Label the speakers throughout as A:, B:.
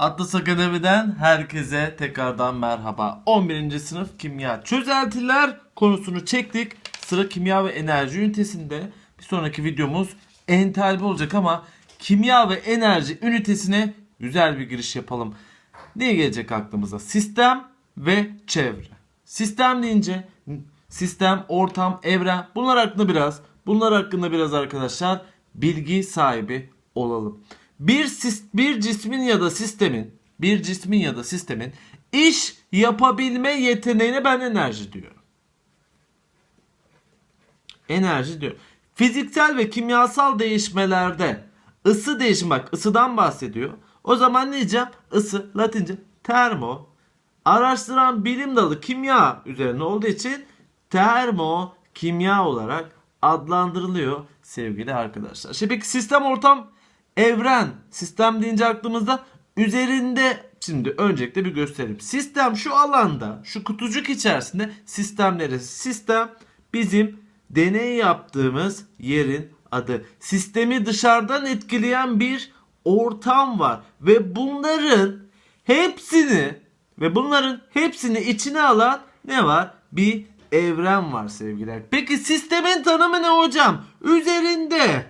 A: Atlas Akademi'den herkese tekrardan merhaba. 11. sınıf kimya çözeltiler konusunu çektik. Sıra kimya ve enerji ünitesinde. Bir sonraki videomuz entalpi olacak ama kimya ve enerji ünitesine güzel bir giriş yapalım. Ne gelecek aklımıza? Sistem ve çevre. Sistem deyince sistem, ortam, evren bunlar hakkında biraz bunlar hakkında biraz arkadaşlar bilgi sahibi olalım. Bir bir cismin ya da sistemin bir cismin ya da sistemin iş yapabilme yeteneğine ben enerji diyorum. Enerji diyor. Fiziksel ve kimyasal değişmelerde ısı değişimi bak ısıdan bahsediyor. O zaman ne diyeceğim? Isı Latince termo. Araştıran bilim dalı kimya üzerine olduğu için termo kimya olarak adlandırılıyor sevgili arkadaşlar. Şimdi peki sistem ortam evren sistem deyince aklımızda üzerinde şimdi öncelikle bir gösterelim. Sistem şu alanda şu kutucuk içerisinde sistemleri sistem bizim deney yaptığımız yerin adı. Sistemi dışarıdan etkileyen bir ortam var ve bunların hepsini ve bunların hepsini içine alan ne var? Bir evren var sevgiler. Peki sistemin tanımı ne hocam? Üzerinde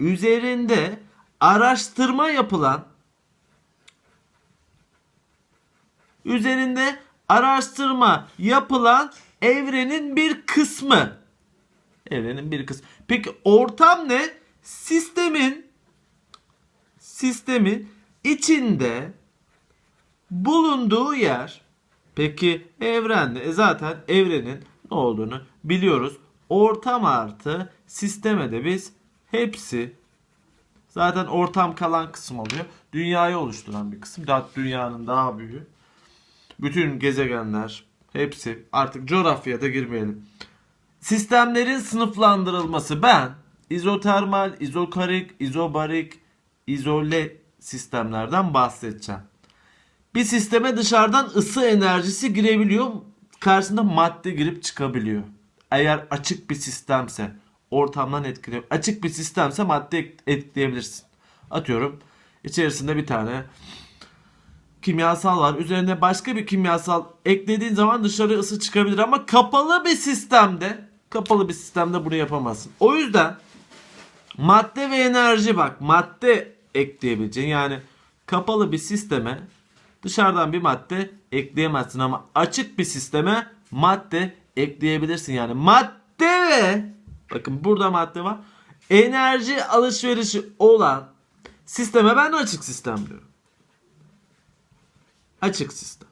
A: üzerinde araştırma yapılan üzerinde araştırma yapılan evrenin bir kısmı. Evrenin bir kısmı. Peki ortam ne? Sistemin sistemin içinde bulunduğu yer. Peki evrende e zaten evrenin ne olduğunu biliyoruz. Ortam artı sisteme de biz hepsi zaten ortam kalan kısım oluyor. Dünyayı oluşturan bir kısım. Daha dünyanın daha büyüğü. Bütün gezegenler hepsi artık coğrafyaya da girmeyelim. Sistemlerin sınıflandırılması ben izotermal, izokarik, izobarik, izole sistemlerden bahsedeceğim. Bir sisteme dışarıdan ısı enerjisi girebiliyor. Karşısında madde girip çıkabiliyor. Eğer açık bir sistemse ortamdan etkiliyor. Açık bir sistemse madde ekleyebilirsin. Atıyorum içerisinde bir tane kimyasal var. Üzerine başka bir kimyasal eklediğin zaman dışarı ısı çıkabilir ama kapalı bir sistemde kapalı bir sistemde bunu yapamazsın. O yüzden madde ve enerji bak madde ekleyebileceğin yani kapalı bir sisteme dışarıdan bir madde ekleyemezsin ama açık bir sisteme madde ekleyebilirsin yani madde ve bakın burada madde var enerji alışverişi olan sisteme ben açık sistem diyorum. Açık sistem.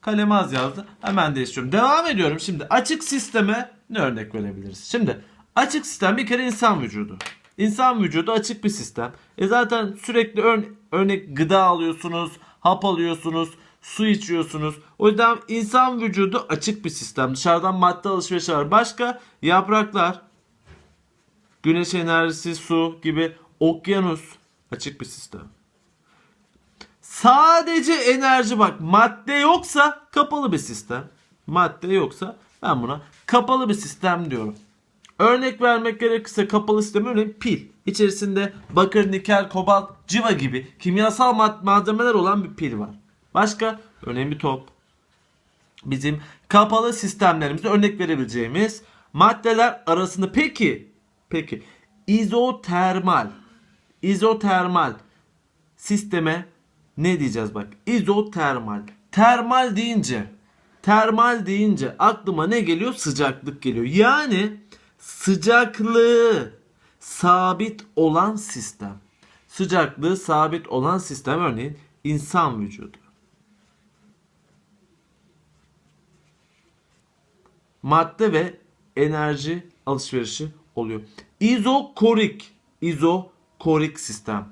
A: Kalem az yazdı. Hemen değiştiriyorum. Devam ediyorum şimdi. Açık sisteme ne örnek verebiliriz? Şimdi açık sistem bir kere insan vücudu. İnsan vücudu açık bir sistem. E zaten sürekli ör- örnek gıda alıyorsunuz, hap alıyorsunuz, su içiyorsunuz. O yüzden insan vücudu açık bir sistem. Dışarıdan madde alışverişi var. Başka yapraklar, güneş enerjisi, su gibi okyanus açık bir sistem. Sadece enerji bak madde yoksa kapalı bir sistem. Madde yoksa ben buna kapalı bir sistem diyorum. Örnek vermek gerekirse kapalı sistem örneğin pil. İçerisinde bakır, nikel, kobalt, civa gibi kimyasal malzemeler olan bir pil var. Başka bir top. Bizim kapalı sistemlerimizde örnek verebileceğimiz maddeler arasında peki peki izotermal izotermal sisteme ne diyeceğiz bak. İzotermal. Termal deyince termal deyince aklıma ne geliyor? Sıcaklık geliyor. Yani sıcaklığı sabit olan sistem. Sıcaklığı sabit olan sistem örneğin insan vücudu. Madde ve enerji alışverişi oluyor. İzokorik, izokorik sistem.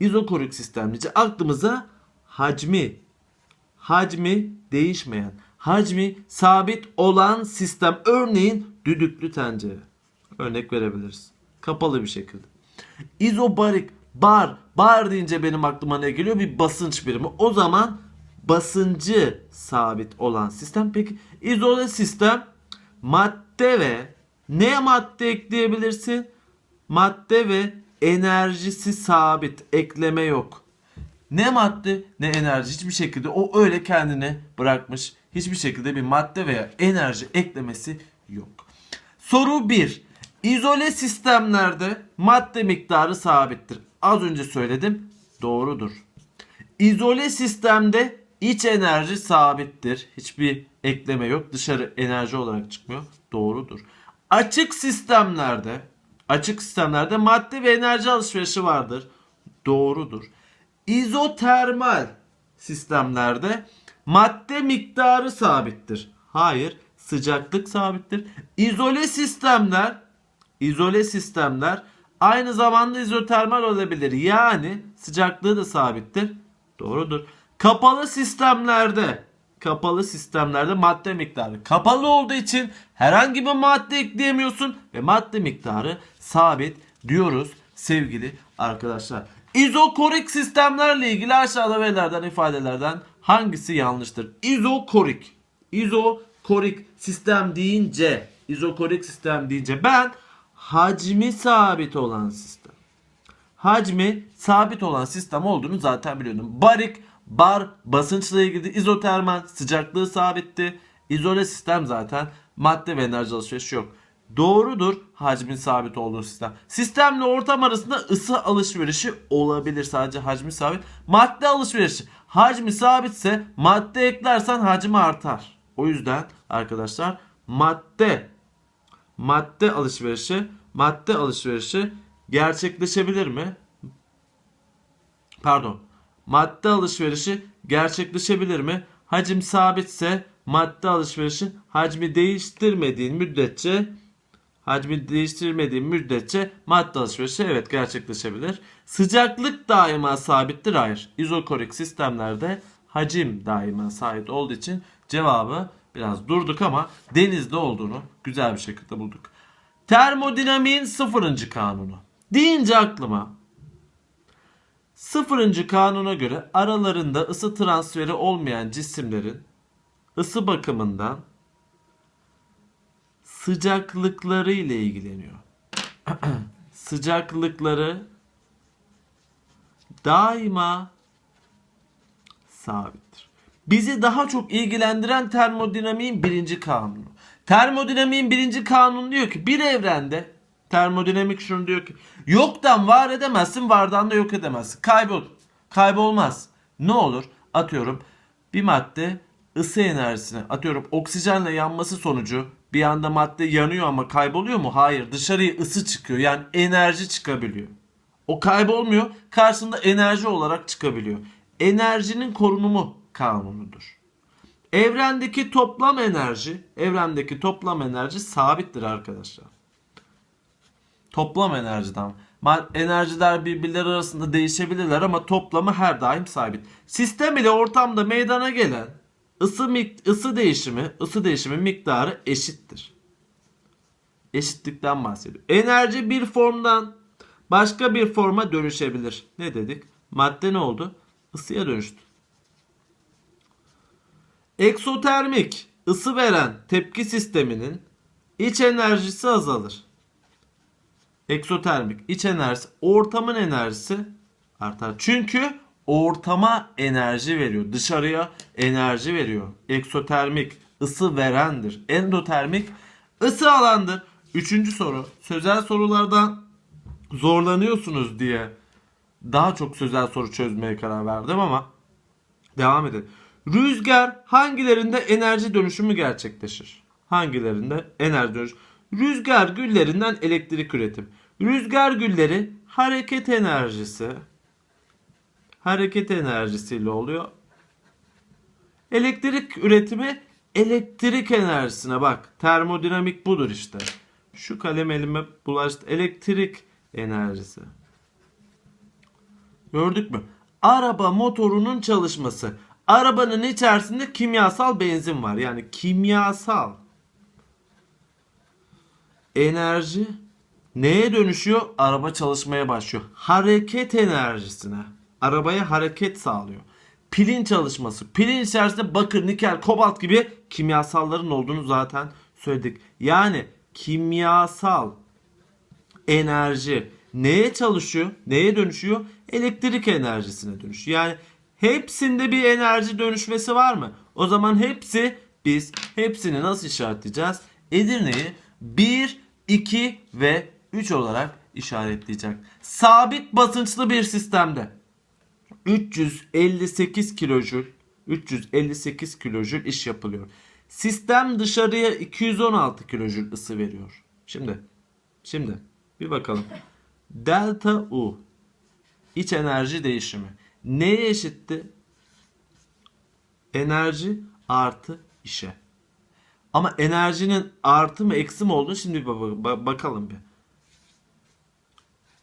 A: İzokorik sistem deyince aklımıza hacmi, hacmi değişmeyen, hacmi sabit olan sistem. Örneğin düdüklü tencere. Örnek verebiliriz. Kapalı bir şekilde. İzobarik, bar. Bar deyince benim aklıma ne geliyor? Bir basınç birimi. O zaman basıncı sabit olan sistem. Peki izole sistem madde ve ne madde ekleyebilirsin? Madde ve enerjisi sabit. Ekleme yok. Ne madde ne enerji hiçbir şekilde o öyle kendini bırakmış. Hiçbir şekilde bir madde veya enerji eklemesi yok. Soru 1. İzole sistemlerde madde miktarı sabittir. Az önce söyledim. Doğrudur. İzole sistemde iç enerji sabittir. Hiçbir ekleme yok. Dışarı enerji olarak çıkmıyor. Doğrudur. Açık sistemlerde açık sistemlerde madde ve enerji alışverişi vardır. Doğrudur. İzotermal sistemlerde madde miktarı sabittir. Hayır, sıcaklık sabittir. İzole sistemler izole sistemler aynı zamanda izotermal olabilir. Yani sıcaklığı da sabittir. Doğrudur. Kapalı sistemlerde kapalı sistemlerde madde miktarı kapalı olduğu için herhangi bir madde ekleyemiyorsun ve madde miktarı sabit diyoruz sevgili arkadaşlar. İzokorik sistemlerle ilgili aşağıda verilerden ifadelerden hangisi yanlıştır? İzokorik. İzokorik sistem deyince, izokorik sistem deyince ben hacmi sabit olan sistem. Hacmi sabit olan sistem olduğunu zaten biliyordum. Barik, bar, basınçla ilgili izotermal, sıcaklığı sabitti. İzole sistem zaten madde ve enerji alışverişi yok. Doğrudur hacmin sabit olduğu sistem. Sistemle ortam arasında ısı alışverişi olabilir sadece hacmi sabit. Madde alışverişi. Hacmi sabitse madde eklersen hacmi artar. O yüzden arkadaşlar madde madde alışverişi madde alışverişi gerçekleşebilir mi? Pardon. Madde alışverişi gerçekleşebilir mi? Hacim sabitse madde alışverişi hacmi değiştirmediğin müddetçe hacmi değiştirmediğin müddetçe madde alışverişi evet gerçekleşebilir. Sıcaklık daima sabittir. Hayır. İzokorik sistemlerde hacim daima sabit olduğu için cevabı biraz durduk ama denizde olduğunu güzel bir şekilde bulduk. Termodinamiğin sıfırıncı kanunu. Deyince aklıma sıfırıncı kanuna göre aralarında ısı transferi olmayan cisimlerin ısı bakımından sıcaklıkları ile ilgileniyor. sıcaklıkları daima sabittir. Bizi daha çok ilgilendiren termodinamiğin birinci kanunu. Termodinamiğin birinci kanunu diyor ki bir evrende termodinamik şunu diyor ki yoktan var edemezsin vardan da yok edemezsin. Kaybol. Kaybolmaz. Ne olur? Atıyorum bir madde ısı enerjisini atıyorum oksijenle yanması sonucu bir anda madde yanıyor ama kayboluyor mu? Hayır. Dışarıya ısı çıkıyor. Yani enerji çıkabiliyor. O kaybolmuyor. Karşısında enerji olarak çıkabiliyor. Enerjinin korunumu kanunudur. Evrendeki toplam enerji, evrendeki toplam enerji sabittir arkadaşlar. Toplam enerjiden. Enerjiler birbirleri arasında değişebilirler ama toplamı her daim sabit. Sistem ile ortamda meydana gelen ısı ısı değişimi, ısı değişimi miktarı eşittir. Eşitlikten bahsediyor. Enerji bir formdan başka bir forma dönüşebilir. Ne dedik? Madde ne oldu? Isıya dönüştü. Eksotermik ısı veren tepki sisteminin iç enerjisi azalır. Eksotermik iç enerjisi ortamın enerjisi artar. Çünkü ortama enerji veriyor. Dışarıya enerji veriyor. Eksotermik ısı verendir. Endotermik ısı alandır. Üçüncü soru. Sözel sorulardan zorlanıyorsunuz diye daha çok sözel soru çözmeye karar verdim ama devam edelim. Rüzgar hangilerinde enerji dönüşümü gerçekleşir? Hangilerinde enerji dönüşümü? Rüzgar güllerinden elektrik üretim. Rüzgar gülleri hareket enerjisi hareket enerjisiyle oluyor. Elektrik üretimi elektrik enerjisine bak. Termodinamik budur işte. Şu kalem elime bulaştı. Elektrik enerjisi. Gördük mü? Araba motorunun çalışması. Arabanın içerisinde kimyasal benzin var. Yani kimyasal enerji neye dönüşüyor? Araba çalışmaya başlıyor. Hareket enerjisine. Arabaya hareket sağlıyor. Pilin çalışması. Pilin içerisinde bakır, nikel, kobalt gibi kimyasalların olduğunu zaten söyledik. Yani kimyasal enerji neye çalışıyor? Neye dönüşüyor? Elektrik enerjisine dönüşüyor. Yani hepsinde bir enerji dönüşmesi var mı? O zaman hepsi biz hepsini nasıl işaretleyeceğiz? Edirne'yi 1, 2 ve 3 olarak işaretleyecek. Sabit basınçlı bir sistemde 358 kilojül 358 kilojül iş yapılıyor. Sistem dışarıya 216 kilojül ısı veriyor. Şimdi şimdi bir bakalım. Delta U iç enerji değişimi neye eşitti? Enerji artı işe. Ama enerjinin artı mı eksi mi olduğunu şimdi bakalım bir.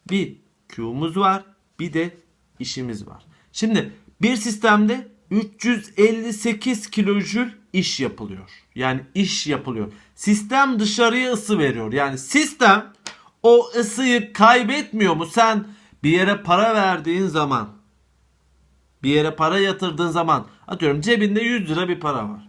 A: Bir Q'muz var, bir de işimiz var. Şimdi bir sistemde 358 kilojül iş yapılıyor. Yani iş yapılıyor. Sistem dışarıya ısı veriyor. Yani sistem o ısıyı kaybetmiyor mu? Sen bir yere para verdiğin zaman, bir yere para yatırdığın zaman, atıyorum cebinde 100 lira bir para var.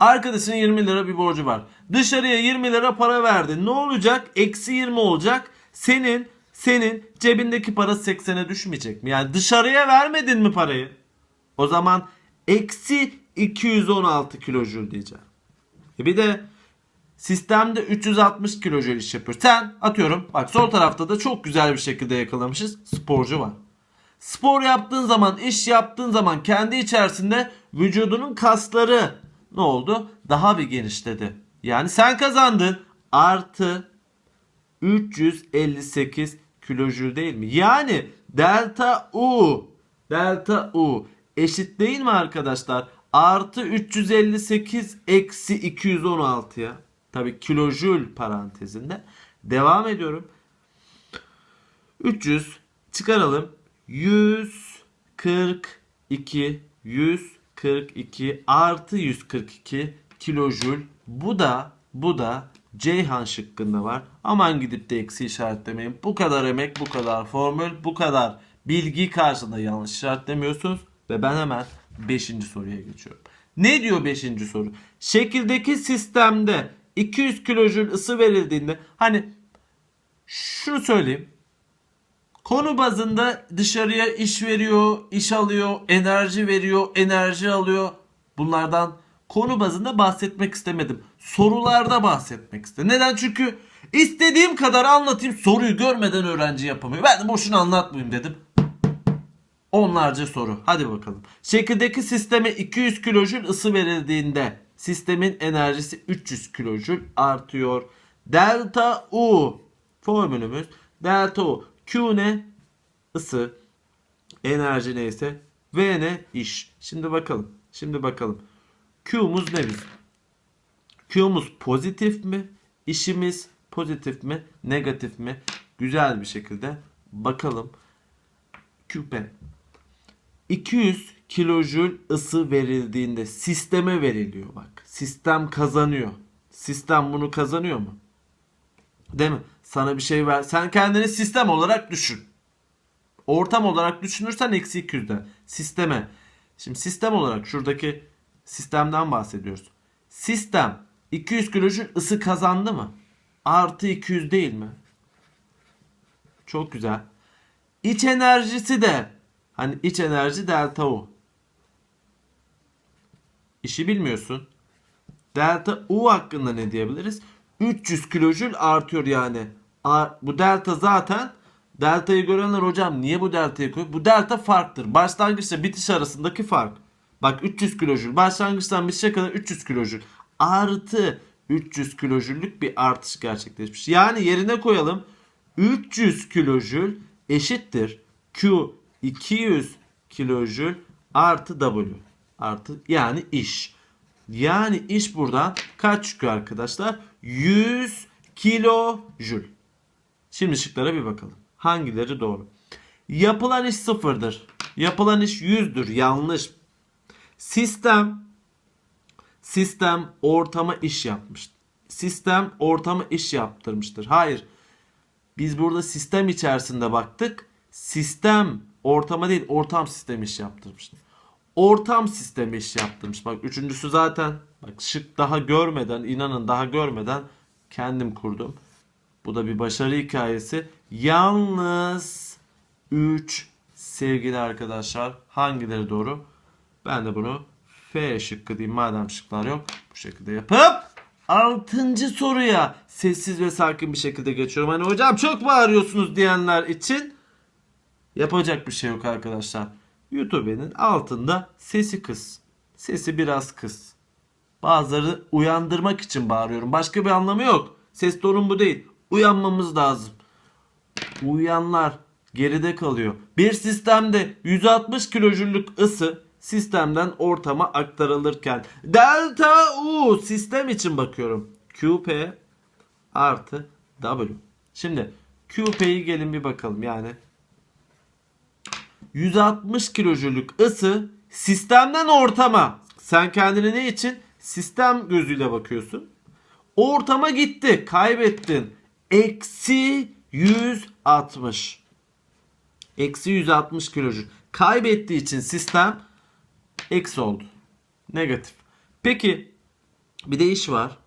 A: Arkadaşın 20 lira bir borcu var. Dışarıya 20 lira para verdin. Ne olacak? Eksi 20 olacak. Senin senin cebindeki para 80'e düşmeyecek mi? Yani dışarıya vermedin mi parayı? O zaman eksi 216 kilojül diyeceğim. E bir de sistemde 360 kilojül iş yapıyor. Sen atıyorum bak sol tarafta da çok güzel bir şekilde yakalamışız. Sporcu var. Spor yaptığın zaman, iş yaptığın zaman kendi içerisinde vücudunun kasları ne oldu? Daha bir genişledi. Yani sen kazandın artı 358 kilojül değil mi? Yani delta U delta U eşit değil mi arkadaşlar? Artı 358 eksi 216'ya. Tabi kilojül parantezinde. Devam ediyorum. 300 çıkaralım. 142 142 artı 142 kilojül. Bu da bu da Ceyhan şıkkında var. Aman gidip de eksi işaretlemeyin. Bu kadar emek, bu kadar formül, bu kadar bilgi karşısında yanlış işaretlemiyorsunuz. Ve ben hemen 5. soruya geçiyorum. Ne diyor 5. soru? Şekildeki sistemde 200 kilojül ısı verildiğinde hani şunu söyleyeyim. Konu bazında dışarıya iş veriyor, iş alıyor, enerji veriyor, enerji alıyor. Bunlardan konu bazında bahsetmek istemedim. Sorularda bahsetmek istedim. Neden? Çünkü istediğim kadar anlatayım soruyu görmeden öğrenci yapamıyor. Ben de boşuna anlatmayayım dedim. Onlarca soru. Hadi bakalım. Şekildeki sisteme 200 kilojül ısı verildiğinde sistemin enerjisi 300 kilojül artıyor. Delta U formülümüz delta U. Q ne? Isı. Enerji neyse. V ne? İş. Şimdi bakalım. Şimdi bakalım. Q'muz ne bizim? Q'muz pozitif mi? İşimiz pozitif mi? Negatif mi? Güzel bir şekilde bakalım. Qp 200 kilojül ısı verildiğinde sisteme veriliyor bak. Sistem kazanıyor. Sistem bunu kazanıyor mu? Değil mi? Sana bir şey ver. Sen kendini sistem olarak düşün. Ortam olarak düşünürsen eksi 200'den. Sisteme. Şimdi sistem olarak şuradaki sistemden bahsediyoruz. Sistem 200 kilojül ısı kazandı mı? Artı 200 değil mi? Çok güzel. İç enerjisi de hani iç enerji delta U. İşi bilmiyorsun. Delta U hakkında ne diyebiliriz? 300 kilojül artıyor yani. Bu delta zaten deltayı görenler hocam niye bu deltayı koyuyor? Bu delta farktır. Başlangıçla bitiş arasındaki fark. Bak 300 kilojül. Başlangıçtan bitişe kadar 300 kilojül. Artı 300 kilojüllük bir artış gerçekleşmiş. Yani yerine koyalım. 300 kilojül eşittir Q 200 kilojül artı W. Artı yani iş. Yani iş buradan kaç çıkıyor arkadaşlar? 100 kilojül. Şimdi şıklara bir bakalım. Hangileri doğru? Yapılan iş sıfırdır. Yapılan iş 100'dür. Yanlış. Sistem sistem ortama iş yapmıştır. Sistem ortama iş yaptırmıştır. Hayır. Biz burada sistem içerisinde baktık. Sistem ortama değil ortam sistemi iş yaptırmıştır. Ortam sistemi iş yaptırmış. Bak üçüncüsü zaten bak şık daha görmeden inanın daha görmeden kendim kurdum. Bu da bir başarı hikayesi. Yalnız 3 sevgili arkadaşlar hangileri doğru? Ben de bunu F şıkkı diyeyim madem şıklar yok. Bu şekilde yapıp 6. soruya sessiz ve sakin bir şekilde geçiyorum. Hani hocam çok bağırıyorsunuz diyenler için yapacak bir şey yok arkadaşlar. YouTube'nin altında sesi kıs. Sesi biraz kıs. Bazıları uyandırmak için bağırıyorum. Başka bir anlamı yok. Ses tonum bu değil. Uyanmamız lazım. Uyuyanlar geride kalıyor. Bir sistemde 160 kilojüllük ısı sistemden ortama aktarılırken delta U sistem için bakıyorum. QP artı W. Şimdi QP'yi gelin bir bakalım yani 160 kilojüllük ısı sistemden ortama. Sen kendine ne için? Sistem gözüyle bakıyorsun. Ortama gitti. Kaybettin. Eksi 160. Eksi 160 kilojül. Kaybettiği için sistem eksi oldu. Negatif. Peki bir de iş var.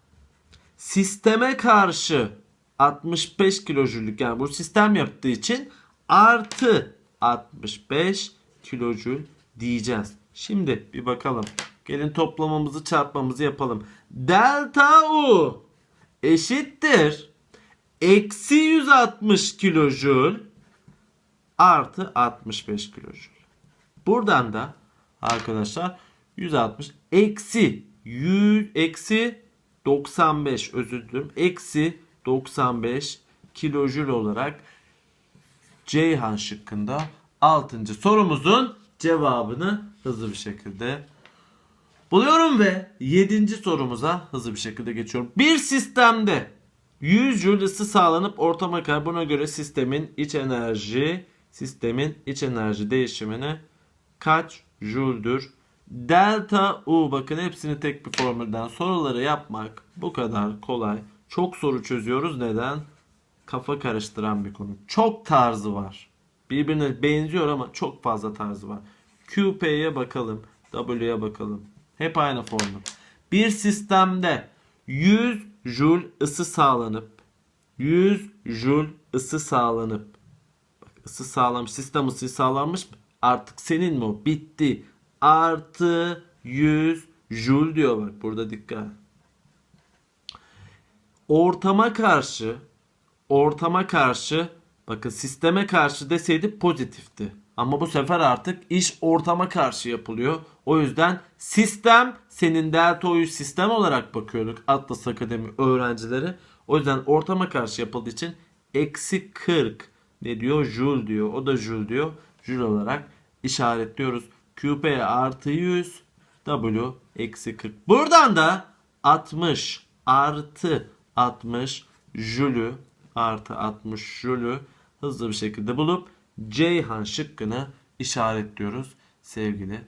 A: Sisteme karşı 65 kilojüllük yani bu sistem yaptığı için artı 65 kilojül diyeceğiz. Şimdi bir bakalım. Gelin toplamamızı çarpmamızı yapalım. Delta U eşittir. Eksi 160 kilojül artı 65 kilojül. Buradan da arkadaşlar 160 eksi 100 eksi 95 özür dilerim. Eksi 95 kilojül olarak Ceyhan şıkkında 6. sorumuzun cevabını hızlı bir şekilde buluyorum ve 7. sorumuza hızlı bir şekilde geçiyorum. Bir sistemde 100 Joule ısı sağlanıp ortama karbona göre sistemin iç enerji sistemin iç enerji değişimini kaç Joule'dür? Delta U bakın hepsini tek bir formülden soruları yapmak bu kadar kolay. Çok soru çözüyoruz. Neden? Kafa karıştıran bir konu. Çok tarzı var. Birbirine benziyor ama çok fazla tarzı var. QP'ye bakalım. W'ye bakalım. Hep aynı formül. Bir sistemde 100 Joule ısı sağlanıp 100 Joule ısı sağlanıp bak ısı sağlamış sistem ısıyı sağlanmış mı? Artık senin mi o? Bitti. Artı 100 Joule diyor bak burada dikkat. Ortama karşı ortama karşı bakın sisteme karşı deseydi pozitifti. Ama bu sefer artık iş ortama karşı yapılıyor. O yüzden sistem senin delta O'yu sistem olarak bakıyorduk Atlas Akademi öğrencileri. O yüzden ortama karşı yapıldığı için eksi 40 ne diyor? Joule diyor. O da Joule diyor. Joule olarak işaretliyoruz. QP artı 100 W eksi 40. Buradan da 60 artı 60 Joule artı 60 Joule hızlı bir şekilde bulup Ceyhan şıkkını işaretliyoruz sevgili